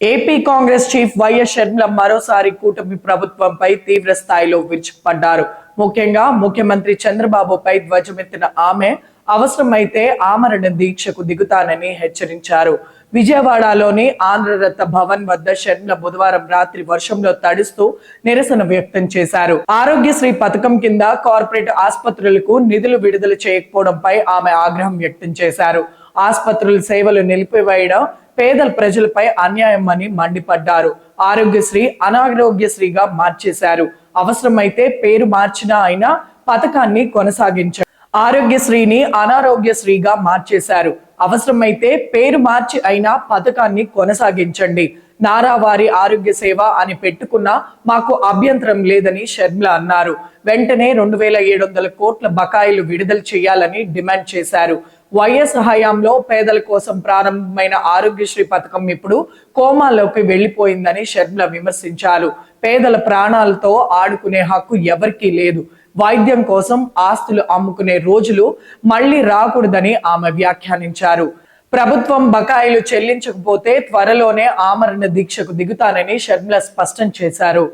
A P Congress chief Y S Sharmila మరోసారి కూటమి ప్రభుత్వంపై తీవ్ర స్థాయిలో విరుచుకుపడ్డారు. ముఖ్యంగా ముఖ్యమంత్రి చంద్రబాబుపై ధ్వజమెత్తిన ఆమె అవసరమైతే ఆమరణ దీక్షకు దిగుతానని హెచ్చరించారు. విజయవాడలోని ఆంధ్రరత్న భవన్ వద్ద షర్మిల బుధవారం రాత్రి వర్షంలో తడుస్తూ నిరసన వ్యక్తం చేశారు. ఆరోగ్యశ్రీ పథకం కింద కార్పొరేట్ ఆసుపత్రులకు నిధులు విడుదల చేయకపోవడంపై ఆమె ఆగ్రహం వ్యక్తం చేశారు. ఆసుపత్రుల సేవలు నిలిపివేయడం పేదల ప్రజలపై అన్యాయం అని మండిపడ్డారు. ఆరోగ్యశ్రీ అనారోగ్యశ్రీగా మార్చేశారు. అవసరమైతే పేరు మార్చినా అయినా పథకాన్ని కొనసాగించారు ఆరోగ్యశ్రీని అనారోగ్యశ్రీగా మార్చేశారు. అవసరమైతే పేరు మార్చి అయినా పథకాన్ని కొనసాగించండి. నారావారి ఆరోగ్య సేవ అని పెట్టుకున్నా మాకు అభ్యంతరం లేదని షర్మిల అన్నారు. వెంటనే రెండు వేల ఏడు వందల కోట్ల బకాయిలు విడుదల చేయాలని డిమాండ్ చేశారు. వైఎస్ హయాంలో పేదల కోసం ప్రారంభమైన ఆరోగ్యశ్రీ పథకం ఇప్పుడు కోమాలోకి వెళ్ళిపోయిందని షర్మిల విమర్శించారు. పేదల ప్రాణాలతో ఆడుకునే హక్కు ఎవరికీ లేదు. వైద్యం కోసం ఆస్తులు అమ్ముకునే రోజులు మళ్ళీ రాకూడదని ఆమె వ్యాఖ్యానించారు. ప్రభుత్వం బకాయిలు చెల్లించకపోతే త్వరలోనే ఆమరణ దీక్షకు దిగుతానని షర్మిల స్పష్టం చేశారు.